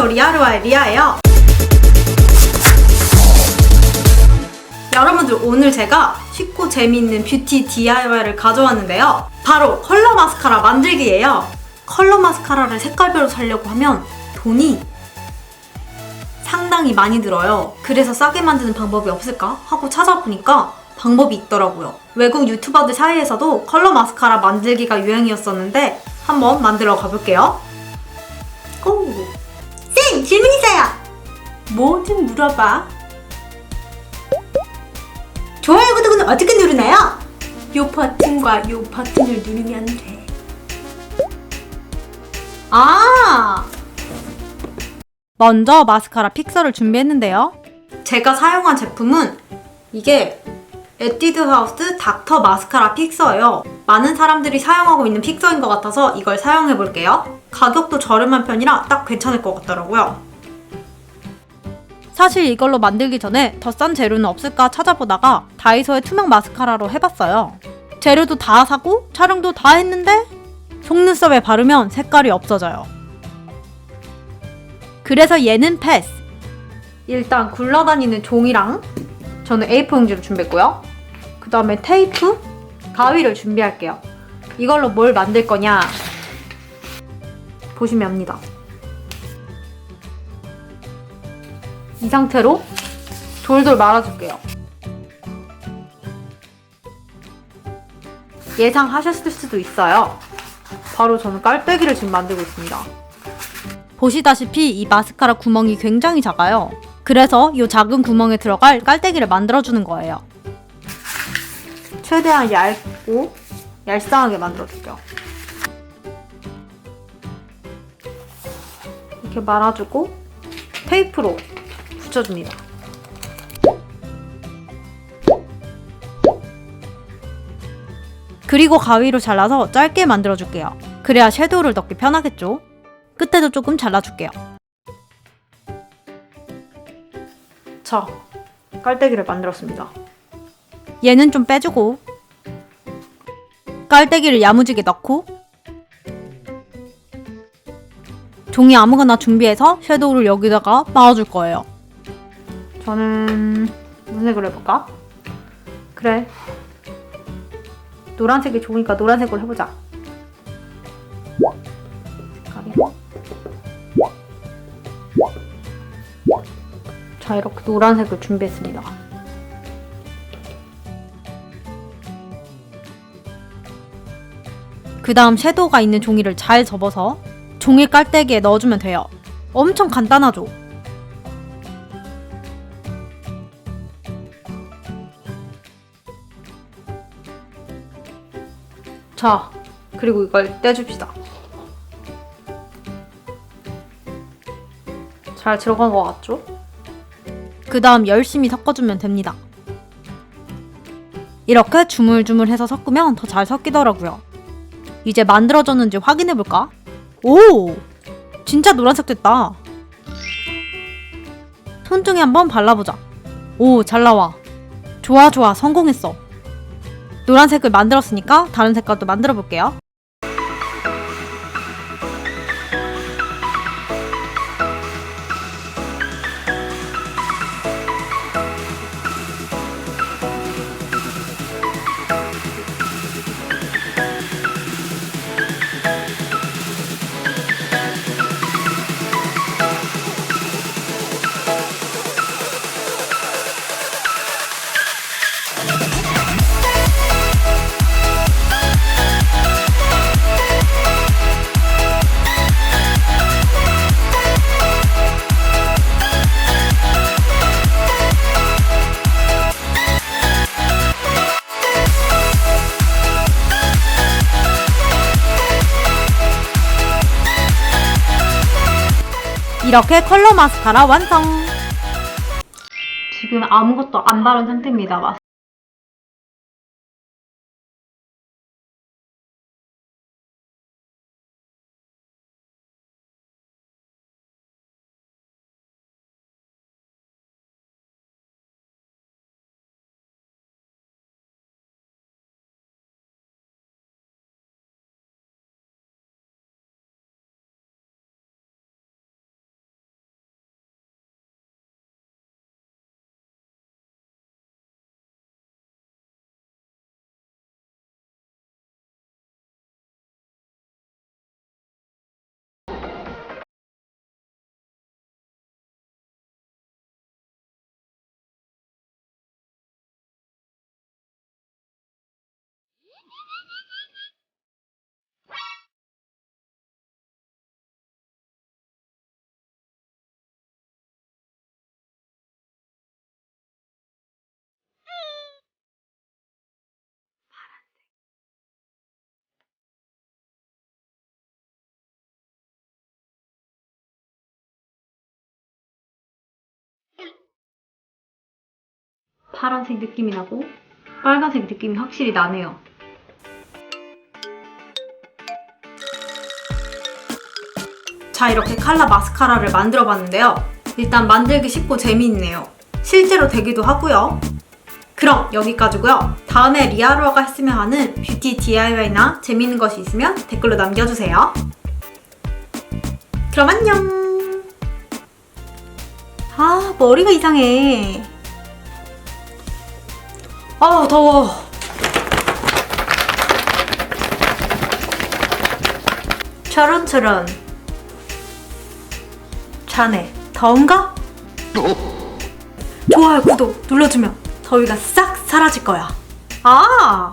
안녕하세요 리아르와의 리아예요. 여러분들 오늘 제가 쉽고 재미있는 뷰티 DIY를 가져왔는데요. 바로 컬러 마스카라 만들기예요. 컬러 마스카라를 색깔별로 사려고 하면 돈이 상당히 많이 들어요. 그래서 싸게 만드는 방법이 없을까 하고 찾아보니까 방법이 있더라고요. 외국 유튜버들 사이에서도 컬러 마스카라 만들기가 유행이었었는데 한번 만들어 가볼게요 뭐든 물어봐. 좋아요, 구독은 어떻게 누르나요? 요 버튼과 요 버튼을 누르면 돼. 아! 먼저 마스카라 픽서를 준비했는데요. 제가 사용한 제품은 이게 에뛰드 하우스 닥터 마스카라 픽서예요. 많은 사람들이 사용하고 있는 픽서인 것 같아서 이걸 사용해 볼게요. 가격도 저렴한 편이라 딱 괜찮을 것 같더라고요. 사실 이걸로 만들기 전에 더 싼 재료는 없을까 찾아보다가 다이소의 투명 마스카라로 해봤어요. 재료도 다 사고 촬영도 다 했는데 속눈썹에 바르면 색깔이 없어져요. 그래서 얘는 패스. 일단 굴러다니는 종이랑 저는 A4 용지를 준비했고요. 그 다음에 테이프, 가위를 준비할게요. 이걸로 뭘 만들 거냐? 보시면 압니다. 이 상태로 돌돌 말아줄게요. 예상하셨을 수도 있어요. 바로 저는 깔때기를 지금 만들고 있습니다. 보시다시피 이 마스카라 구멍이 굉장히 작아요. 그래서 이 작은 구멍에 들어갈 깔때기를 만들어주는 거예요. 최대한 얇고 얄쌍하게 만들어줄게요. 이렇게 말아주고 테이프로 붙여줍니다. 그리고 가위로 잘라서 짧게 만들어줄게요. 그래야 섀도우를 넣기 편하겠죠? 끝에도 조금 잘라줄게요. 자, 깔때기를 만들었습니다. 얘는 좀 빼주고 깔때기를 야무지게 넣고 종이 아무거나 준비해서 섀도우를 여기다가 넣어줄 거예요. 저는 무슨 색으로 해볼까? 그래. 노란색이 좋으니까 노란색으로 해보자. 자, 이렇게 노란색을 준비했습니다. 그 다음 섀도우가 있는 종이를 잘 접어서 종이 깔때기에 넣어주면 돼요. 엄청 간단하죠? 자, 그리고 이걸 떼줍시다. 잘 들어간 것 같죠? 그 다음 열심히 섞어주면 됩니다. 이렇게 주물주물해서 섞으면 더 잘 섞이더라고요. 이제 만들어졌는지 확인해볼까? 오! 진짜 노란색 됐다. 손등에 한번 발라보자. 오, 잘 나와. 좋아, 좋아. 성공했어. 노란 색을 만들었으니까 다른 색깔도 만들어 볼게요. 이렇게 컬러 마스카라 완성! 지금 아무것도 안 바른 상태입니다. 파란색 느낌이 나고 빨간색 느낌이 확실히 나네요. 자, 이렇게 칼라 마스카라를 만들어 봤는데요. 일단 만들기 쉽고 재미있네요. 실제로 되기도 하고요. 그럼 여기까지고요. 다음에 리아루아가 했으면 하는 뷰티 DIY나 재미있는 것이 있으면 댓글로 남겨주세요. 그럼 안녕! 아, 머리가 이상해. 아우, 더워. 저런 저런. 자네, 더운가? 좋아요, 구독 눌러주면 더위가 싹 사라질 거야. 아,